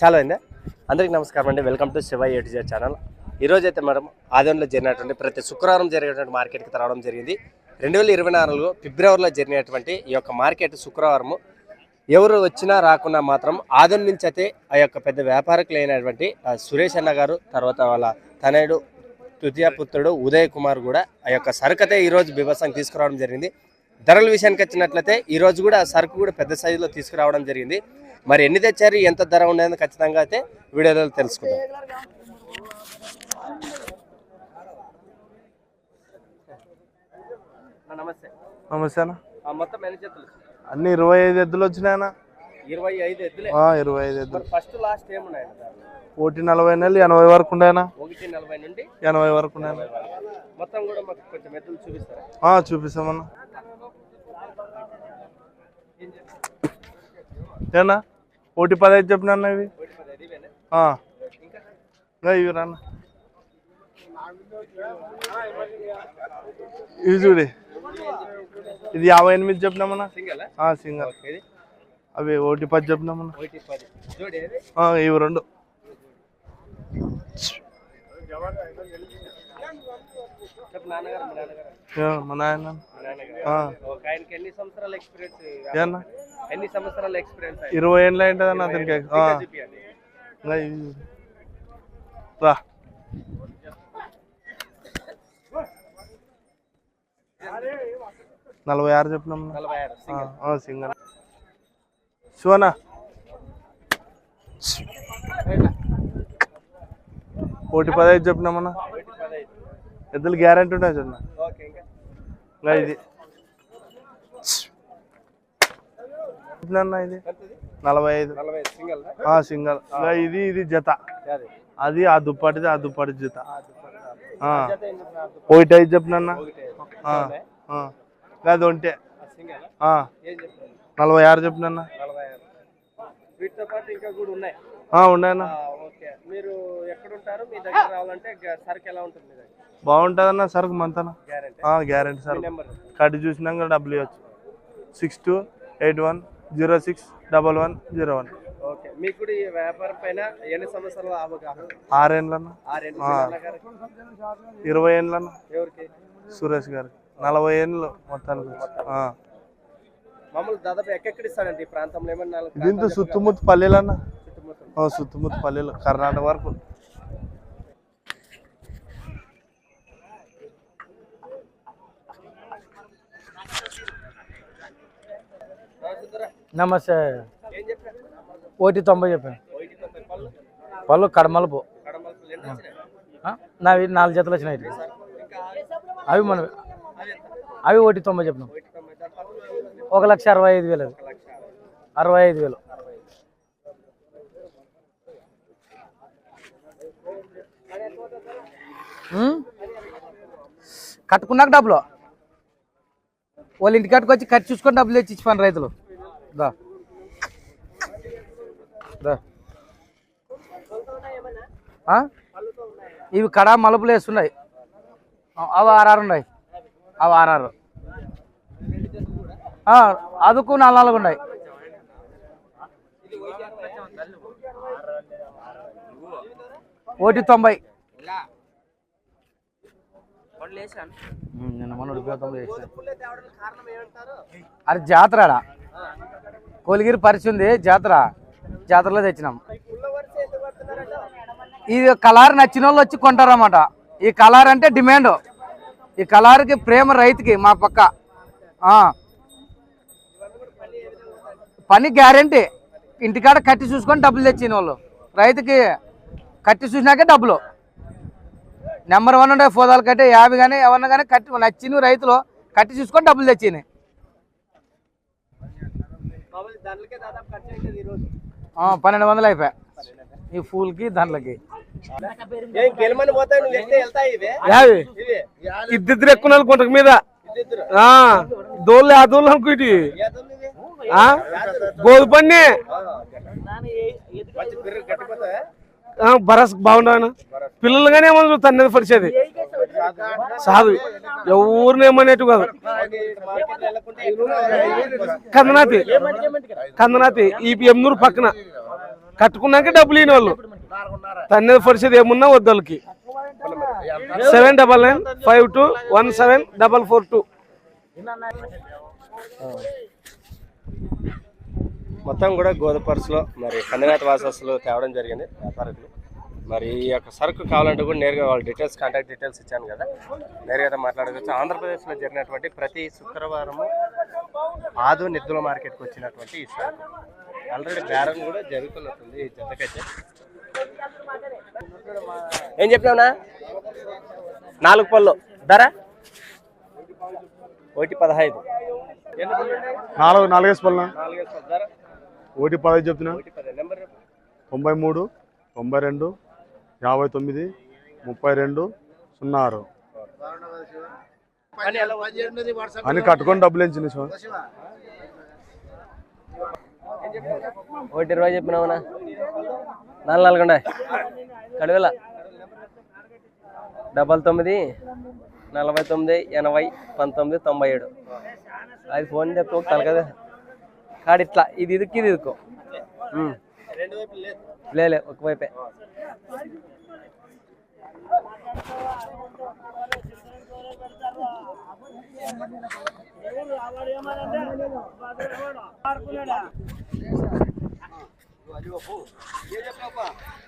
చాలా అయిందా? అందరికీ నమస్కారం అండి. Welcome to Shiva ATG channel ఈరోజు అయితే మనం ఆదివారంలో జరిగినటువంటి ప్రతి శుక్రవారం జరిగేటువంటి మార్కెట్కి రావడం జరిగింది. రెండు వేల ఇరవై నాలుగులో ఫిబ్రవరిలో జరిగినటువంటి ఈ యొక్క మార్కెట్ శుక్రవారము ఎవరు వచ్చినా రాకున్నా మాత్రం ఆదం నుంచి అయితే ఆ యొక్క పెద్ద వ్యాపారకులు అయినటువంటి సురేష్ అన్న గారు తర్వాత వాళ్ళ తనయుడు తృతీయ పుత్రుడు ఉదయ్ కుమార్ కూడా ఆ యొక్క సరుకు అయితే ఈరోజు బీభత్సంగా తీసుకురావడం జరిగింది. ధరల విషయానికి వచ్చినట్లయితే ఈ రోజు కూడా సరుకు కూడా పెద్ద సైజులో తీసుకురావడం జరిగింది. మరి ఎన్ని తెచ్చారు? ఎంత ధర ఉండేది ఖచ్చితంగా అయితే వీడియోలో తెలుసుకుందాం. నమస్తే. నమస్తే అన్న. మొత్తం ఎన్ని అన్ని ఇరవై ఐదు ఎద్దులు వచ్చినాయన్న. ఇరవై ఐదు ఎద్దులే. ఆ, ఇరవై ఐదు ఎద్దులు. ఫస్ట్ లాస్ట్ ఏమున్నాయి ఒకటి నలభై నెలలు ఎనభై వరకు ఉండేనా? ఒకటి నలభై నుండి ఎనభై వరకు ఉండేనా? మొత్తం కూడా మాకు కొంచెం ఎద్దులు చూపిస్తారా? చూపిస్తామన్న. ఏనా? ఒకటి పదహైదు చెప్పిన అన్న ఇవి? ఇవి రాన్న ఇవి చూడి. ఇది యాభై ఎనిమిది చెప్పినామన్నా? సింగల్? ఆ, సింగల్. ఇది. అవి ఒకటి పది చెప్పినామన్నా ఇవి రెండు. మీ నాయన. ఎన్ని సంవత్సరాల ఎక్స్పీరియన్స్ ఇరవై ఏళ్ళు అతనికి చూపియండి. ఇంకా ఇవి- రా. నలభై ఆరు చెప్పినాం సింగల్. శివనా ఒకటి పదహైదు చెప్పినామన్నా. ఇద్దరు ఎద్దులు గ్యారంటీ ఉన్నాయి చూడ ఇంకా ఇది. ఇది? నలభై ఐదు సింగల్. ఇంకా ఇది ఇది జత. అది ఆ దుప్పటిది ఆ దుప్పటి జత. ఒకటి ఐదు చెప్పినన్నా అది ఒంటే. నలభై ఆరు చెప్పినన్నా వీటితో పాటు ఇంకా కూడా ఉన్నాయి. ఉన్నాయన్న ఓకే. మీరు ఎక్కడ ఉంటారు మీ దగ్గర రావాలంటే సరుకు ఎలా ఉంటుంది మీ దగ్గర? బాగుంటుందన్న సరుకు మంతన. గ్యారంటీ. నెంబర్ కట్ చూసినాక డబ్బులు ఇవ్వచ్చు. Six two eight one zero six double one zero one. Okay. మీకు ఈ వ్యాపారం పైన ఎన్ని సంవత్సరాల అవగాహన? ఆరేళ్ళన్న ఇరవై ఏళ్ళన్న. ఎవరికి? సురేష్ గారికి. నలభై ఏళ్ళు మొత్తానికి. మామూలు దాదాపు ఎక్కడెక్కడ ఇస్తాడండి ఈ ప్రాంతంలో ఏమన్నా దీంతో సుత్తుముత్తు పల్లెలన్న ఓ సుత్తుముత్తు పల్లెలు కర్ణాటక వరకు. నమస్తే. ఒకటి తొంభై చెప్పాను. పళ్ళు? కడమలుపు? నావి నాలుగు జతలు వచ్చినాయి. అవి మన అవి ఒకటి తొంభై చెప్పినాం ఒకటి తొంభై దాని పక్కన ఒక లక్ష అరవై ఐదు వేలు అది. అరవై ఐదు వేలు. కట్టుకున్నాక డబ్బులు. వాళ్ళ ఇంటి కట్టుకు వచ్చి కట్ చూసుకొని డబ్బులు తెచ్చి ఇచ్చిపోను రైతులు. దా. దా. ఇవి కడా మలుపులు వేస్తున్నాయి. అవి ఆర్ఆర్ ఉన్నాయి. అవి ఆర్ఆర్. అదుకు నాలుగు నాలుగు ఉన్నాయి. ఒకటి తొంభై. నిన్న అది జాతర ఆడ కోలిగిరి పరిచి ఉంది జాతర. జాతరలో తెచ్చినాం. ఇది కలర్ నచ్చిన వాళ్ళు వచ్చి కొంటారన్నమాట. ఈ కలర్ అంటే డిమాండ్. ఈ కలర్కి ప్రేమ రైతుకి మా పక్క. ఆ. పని గ్యారంటీ. ఇంటికాడ కట్టి చూసుకొని డబ్బులు తెచ్చిన వాళ్ళు రైతుకి కట్టి చూసినాకే డబ్బులు. నెంబర్ వన్ ఉండే ఫోదాలు కట్టి యాభై కానీ ఎవరన్నా కానీ కట్టి నచ్చిన రైతులు కట్టి చూసుకొని డబ్బులు తెచ్చినాయి. పన్నెండు వందలు అయిపోయాయి. ఈ ఫూల్కి దాంట్లోకి ఏం గెలమని పోతాయి నువ్వు ఎక్కితే వెళ్తాయి ఇవే? యావి. ఇవే. ఇద్దరు ఎక్కున్నారు గుంటకు మీద. దోళ్ళు ఆ దోళ్ళు అనుకోటి ఏదుంది ఆ బరస్ బాగుండవన పిల్లలు కానీ ఏమన్నా తన్నది పరిచేది. సాధు ఎవరిని ఏమనేట్టు కాదు. కందనాతి. కందనాతి ఈ ఎమ్నూరు పక్కన. కట్టుకున్నాక డబ్బులు లేని వాళ్ళు. తన్నే పరిచేది ఏమున్నా వద్దు వాళ్ళకి seven double nine five two one seven double four two. మొత్తం కూడా గోదపర్సులో మరి కందినాథ వాసస్సులు తేవడం జరిగింది వ్యాపారకులు. మరి ఈ యొక్క సరుకు కావాలంటే కూడా నేరుగా వాళ్ళ డీటెయిల్స్ కాంటాక్ట్ డీటెయిల్స్ ఇచ్చాను కదా. నేరుగా మాట్లాడవచ్చు ఆంధ్రప్రదేశ్లో జరిగినటువంటి ప్రతి శుక్రవారము ఆదు నిద్దుల మార్కెట్కి వచ్చినటువంటి ఈ సరుకు. ఆల్రెడీ బేరం కూడా జరుగుతున్నట్టుంది ఈ జతకైతే. ఏం చెప్పినావునా? నాలుగు పళ్ళు. ధర? ఒకటి పదహైదు. నాలుగు నాలుగేసి పళ్ళ నాలుగు ధర? ఒకటి పదహైదు చెప్తున్నా. తొంభై మూడు తొంభై రెండు యాభై తొమ్మిది ముప్పై రెండు సున్నా ఆరు అని కట్టుకొని డబ్బులు ఎంచింది సార్ ఒకటి ఇరవై చెప్పినావునా నాలుగు నాలుగు ఉన్నాయి. కడువేల డబల్ తొమ్మిది నలభై తొమ్మిది ఎనభై పంతొమ్మిది తొంభై ఏడు. అది ఫోన్ చెప్తా తలకదా కాడు ఇట్లా ఇది ఇదికి ఇది ఇదుకో. లేలే ఒకవైపే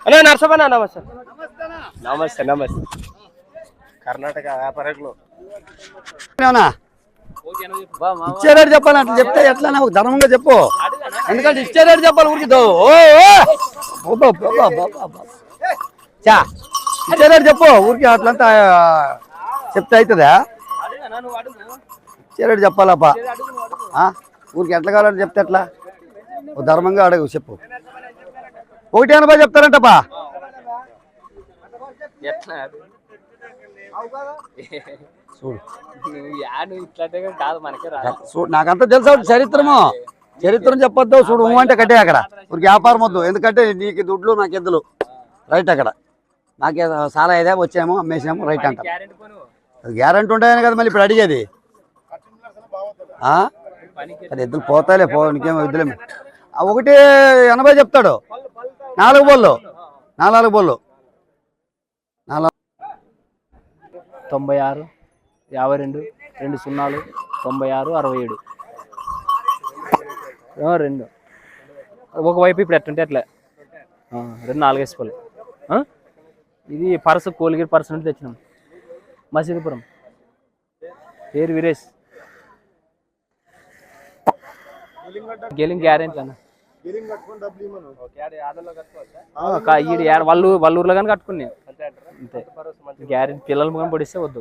అన్నా నరసమ్మనా నమస్తే. నమస్తే నమస్తే. కర్ణాటక వ్యాపారకులు? ఇచ్చే రేటు చెప్పాలి అట్లా చెప్తే ఎట్లా ఒక ధర్మంగా చెప్పు. ఎందుకంటే ఇచ్చే రేటు చెప్పాలి ఊరికి. చా ఇచ్చే రేటు చెప్పు. ఊరికి అట్లంతా చెప్తే అవుతుందా ఇచ్చే రేటు చెప్పాలప్పా? ఊరికి ఎట్లా కావాలంటే చెప్తే ఎట్లా? ధర్మంగా అడగు చెప్పు. ఒకటి ఎనభై చెప్తారంటప్పా చూడు. చూడు నాకంతా తెలుసా చరిత్రము. చరిత్రం చెప్పొద్దు చూడు అంటే కట్టే అక్కడ. ఊరికి వ్యాపారం వద్దు. ఎందుకంటే నీకు దుడ్లు నాకు ఎద్దులు రైట్ అక్కడ. నాకే చాలా ఇదే వచ్చాము అమ్మేసాము రైట్ అంట గ్యారంటీ ఉంటాయని కదా మళ్ళీ ఇప్పుడు అడిగేది? ఎద్దులు పోతాయిలే పో నీకేమో ఎద్దులేమి ఒకటి ఎనభై చెప్తాడు. నాలుగు బోళ్ళు. నాలుగు బోళ్ళు నాలుగు తొంభై ఆరు యాభై రెండు రెండు సున్నాలు తొంభై ఆరు అరవై ఏడు. రెండు. ఒకవైపు ఇప్పుడు ఎట్టుంటే అట్లా. రెండు నాలుగు వేసుకోవాలి ఇది పర్సు కోలిగిరి పర్సు నుండి తెచ్చినాం. మసీదుపురం. పేరు వీరేష్. గెలింగ్ గ్యారెంటీ అన్న. వాళ్ళు వాళ్ళ ఊర్లో కానీ కట్టుకున్నాను అంతే గ్యారెంటీ పిల్లలు కానీ పొడిస్తే వద్దు.